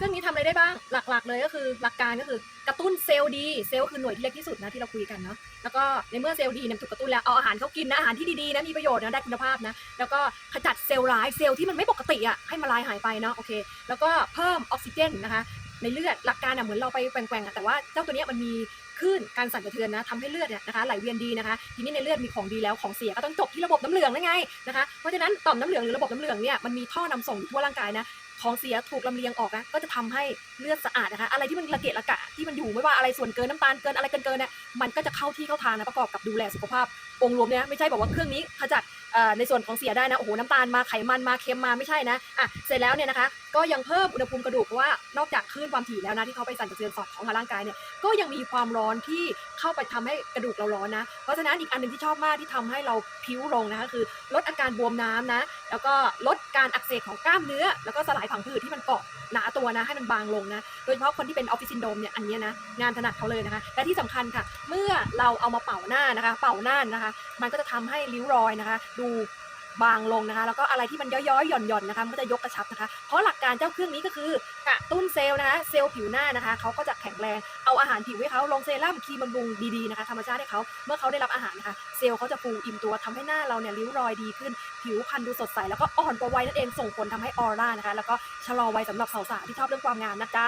เครื่องนี้ทำอะไรได้บ้าง หลักๆ เลยก็คือหลักการก็คือกระตุ้นเซลล์ดี เซลล์คือหน่วยที่เล็กที่สุดนะที่เราคุยกันเนาะ แล้วก็ในเมื่อเซลล์ดีเนี่ยถูกกระตุ้นแล้วเอาอาหารเขากินนะอาหารที่ดีๆนะมีประโยชน์นะได้คุณภาพนะ แล้วก็ขจัดเซลล์ร้ายเซลล์ที่มันไม่ปกติอะให้มาลายหายไปเนาะโอเค แล้วก็เพิ่มออกซิเจนนะคะในเลือดหลักการอะเหมือนเราไปแกว่งๆอะแต่ว่าเจ้าตัวเนี้ยมันมีคลื่นการสั่นสะเทือนนะทำให้เลือดเนี่ยนะคะไหลเวียนดีนะคะทีนี้ในเลือดมีของดีแล้วของเสียก็ต้องจบที่ระบบน้ำเหลืองนั่นไงนะคะเพราะฉะนั้นต่อมน้ำเหลืองหรือระบบน้ำเหลืองเนี่ยมันมีท่อนำส่งอยู่ทั่วร่างกายนะ ของเสียถูกลำเลียงออกนะก็จะทำให้เลือดสะอาดนะคะ อะไรที่มันระเกะระกะที่มันอยู่ไม่ว่าอะไรส่วนเกินน้ำตาลเกินอะไรเกินเกินเนี่ยมันก็จะเข้าที่เข้าทางนะประกอบกับดูแลสุขภาพองค์รวมเนี่ยไม่ใช่บอกว่าเครื่องนี้ขจัด ในส่วนของเสียได้นะโอ้โหน้ำตาลมาไขมันมาเค็มมาไม่ใช่นะอะเสร็จแล้วเนี่ยนะคะ ก็ยังเพิ่มอุณหภูมิกระดูกเพราะว่านอกจากคลื่นความถี่แล้วนะที่เขาไปสั่นสะเทือนสอดของร่างกายเนี่ยก็ยังมีความร้อนที่เข้าไปทำให้กระดูกเราร้อนนะ เพราะฉะนั้นอีกอันหนึ่งที่ชอบมากที่ทำให้เราพิ้วลงนะคะคือ ลดอาการบวมน้ำนะ แล้วก็ลดการอักเสบของกล้ามเนื้อ แล้วก็สลายผังผืดที่มันเกาะหนาตัวนะให้มันบางลงนะโดยเฉพาะคนที่เป็นออฟฟิศซินโดมเนี่ยอันนี้นะงานถนัดเขาเลยนะคะและที่สำคัญค่ะ เมื่อเราเอามาเป่าหน้านะคะ เป่าหน้านะคะ มันก็จะทำให้ริ้วรอยนะคะ ดูบางลงนะคะ แล้วก็อะไรที่มันย้อยๆหย่อนๆนะคะมันก็จะยกกระชับนะคะ เพราะหลักการเจ้าเครื่องนี้ก็คือกระตุ้นเซลล์นะคะ เซลล์ผิวหน้านะคะเขาก็จะแข็งแรง เอาอาหารผิวให้เขาลงเซรั่มครีมบำรุงดีๆนะคะธรรมชาติให้เขาเมื่อเขาได้รับอาหารนะคะ เซลล์เขาจะฟูอิ่มตัวทำให้หน้าเราเนี่ยริ้วรอยดีขึ้น ผิวพรรณดูสดใสแล้วก็อ่อนกว่าวัยนั่นเองส่งผลทำให้ออร่านะคะ แล้วก็ชะลอวัยสำหรับสาวๆที่ชอบเรื่องความงามนะจ๊ะ